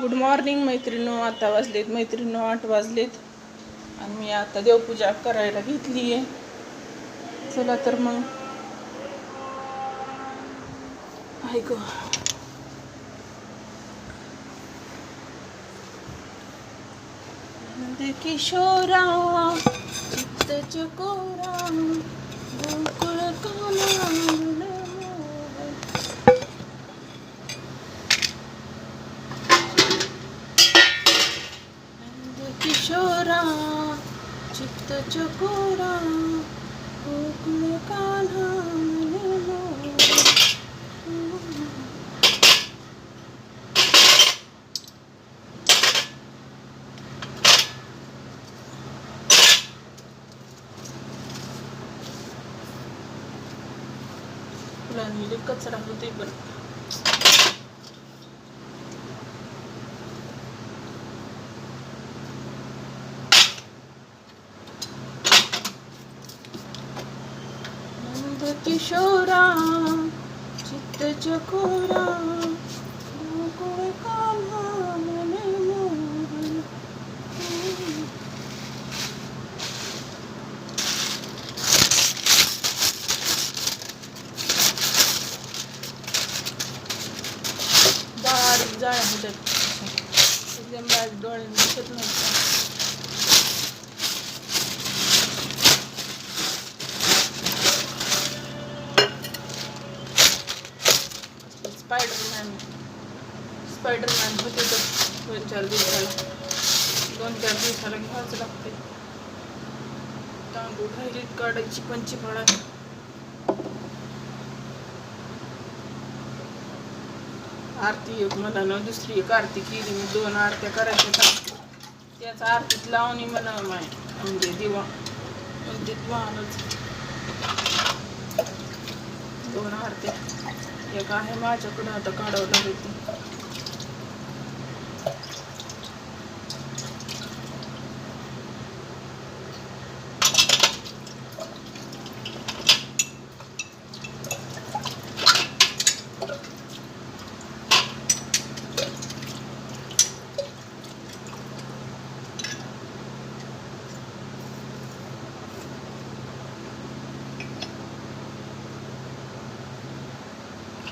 Good morning मैत्रिणो. आता वाजलेत मैत्रिणो आठ वाजलेत. आणि मी आता देवपूजा करायला घेतली आहे. चला तर मग. ऐक किशोरा चित्त चकोरा गोकुळ काना किशोरा चित्त चकोरा गोकुळ कान्हा फुलांनी हो। कचरा होते पण नंद किशोरा चित्त चकोरा गोकुळ कान्हा मने मोहन. बारीक जाळ्या होत्यात एकदम स्पायडरमॅन स्पायडरमॅन होते तर दोन चार दिवसाला. दोन चार दिवसाला घ्यावंच लागते तांदूळ राहिली काढायची पंची फळा. आरती एक मला ना दुसरी एक आरती केली मी दोन आरत्या करायच्या होत्या. त्याच आरतीत लावणी म्हणा माय म्हणजे दिवा. म्हणजे वाहनच दोन आरत्या. एक आहे माझ्याकडं आता काढावं लागेल ती.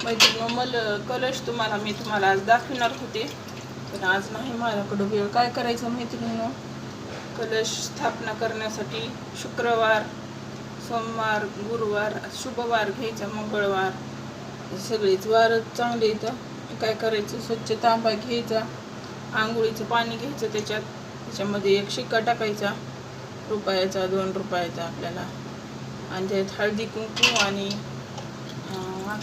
मैत्रिणी मला कलश तुम्हाला मी तुम्हाला आज दाखवणार होते. पण आज नाही माझ्याकडं वेळ काय करायचं मैत्रिणीनं? कलश स्थापना करण्यासाठी शुक्रवार सोमवार गुरुवार शुभवार घ्यायचा मंगळवार. सगळेच वार चांगले येतं काय करायचं? स्वच्छ तांबा घ्यायचा आंघोळीचं पाणी घ्यायचं त्याच्यात. त्याच्यामध्ये एक शिक्का टाकायचा रुपयाचा दोन रुपयाचा आपल्याला. आणि त्यात हळदी कुंकू आणि अं,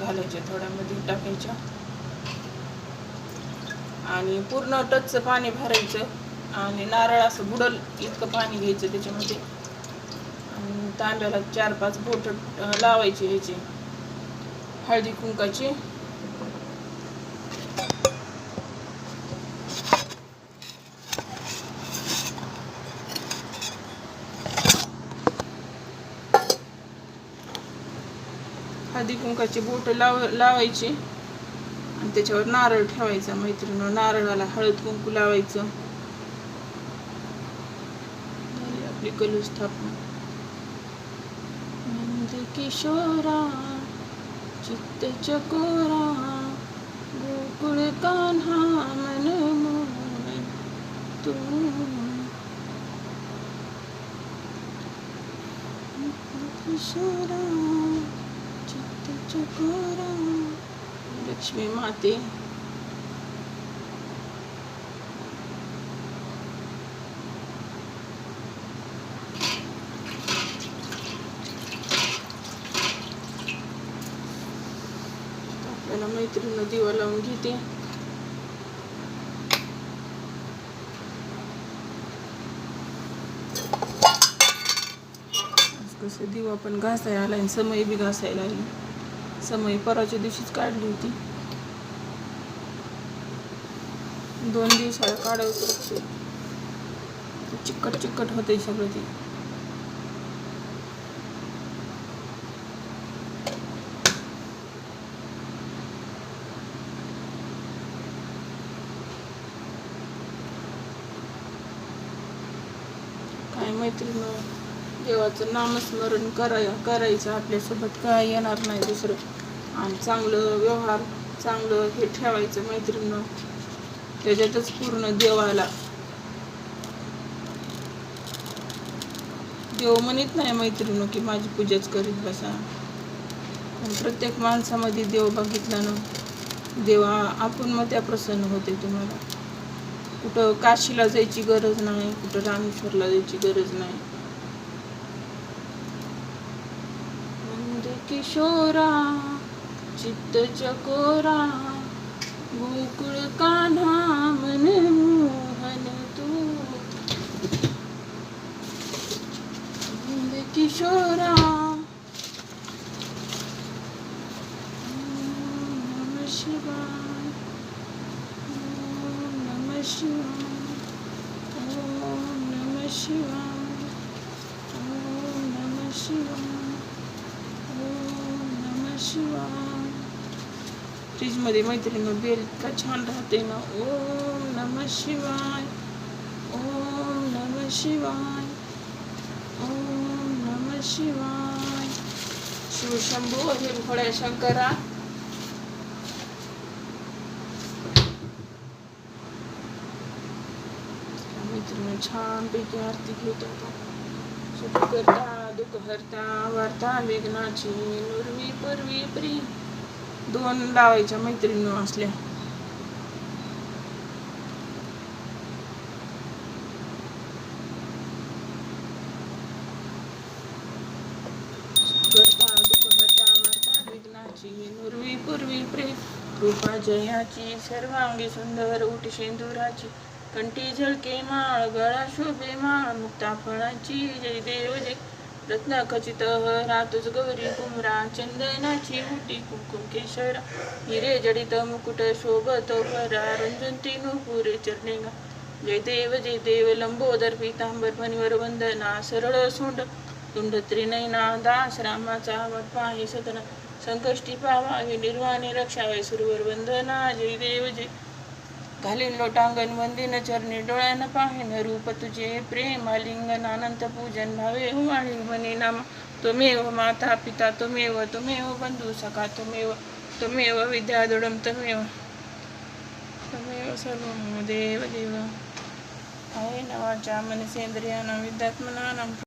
घालायचे थोड्या मध्ये टाकायच्या. आणि पूर्ण टचचं पाणी भरायचं आणि नारळ असं बुडल इतकं पाणी घ्यायचं त्याच्यामध्ये. आणि तांब्याला चार पाच बोट लावायचे ह्याचे हळदी कुंकाची. हळदी कुंकाची बोट लाव लावायची. आणि त्याच्यावर नारळ ठेवायचा मैत्रिणी नारळाला हळद कुंकू लावायचं. झाली आपली कलू स्थापना. नंद किशोरा चित्त चकोरा गोकुळ कान्हा मन तू किशोरा. लक्ष्मी माते. आपल्याला मैत्रीण दिवा लावून घेते. थोडेसे दिवा पण घासायला आला आणि समय बी घासायला आली. समय परवाच्या दिवशीच काढली होती. दोन दिवसाला काढायचं लागते. चिकट चिकट होते सगळं ती. काय मैत्रीण देवाचं नामस्मरण कराय करायचं. आपल्यासोबत काय येणार नाही दुसरं. आणि चांगलं व्यवहार चांगलं हे ठेवायचं मैत्रिणी त्याच्यातच पूर्ण देवाला. देव म्हणत नाही मैत्रिणी की माझी पूजाच करीत बसा. पण प्रत्येक माणसामध्ये देव बघितला ना देवा आपण मग त्या प्रसन्न होते तुम्हाला. कुठं काशीला जायची गरज नाही कुठं रामेश्वरला जायची गरज नाही नंद किशोरा चित्त चकोरा गोकुळ कान्हा मन मोहन तू? नंद किशोरा नमः शिवाय ओम नमः शिवाय ओम नमः शिवाय ओम नमः शिवाय। शिवा शिवाय फ्रीजमध्ये मैत्रिणी बेल इतका छान राहते ना. ओम नमः शिवाय. ओम नमः शिवाय. ओम नमः शिवाय. शिवशंभू हे भोळ्या शंकरा. मैत्रिणी छानपैकी आरती घेतो करता. दुःख हरता वार्ता वेगनाची नुरवी पूर्वी प्री दोन लावायच्या मैत्रिणी असल्या. करता नुरवी पूर्वी प्रेम. कृपा जयाची सर्वांगी सुंदर उठ शेंदुराची कंठी झळके माळ गळा शोभे माळ मुक्ता फळाची जय देव जय रत्न खचित रातुज गौरी कुमरा चंदनाची उटी कुमकुम केशरा हिरे जडित मुकुट शोभत भरा रंजंती नुपुरे चरणेगा। जय देव जय देव लंबोदर पितांबर मणिवर वंदना सरळ सोंड। तुंड त्रिनयना दास रामाचा वटपाही सदना। संकष्टी पावावे निर्वाणी रक्षावे सुरवर वंदना। जय देव जय घालीन लोटांगण वंदिन चरणी डोळ्यानं पाहिन रूप तुझे प्रेम आलिंगन अनंत पूजन भावे हो उमाळी म्हणे नाम. त्वमेव माता पिता त्वमेव त्वमेव बंधू सखा त्वमेव त्वमेव विद्यादुडम त्वमेव त्वमेव सर्व देव देव. आहे नवाच्या मनसेंद्रियाना विद्यात्मनानं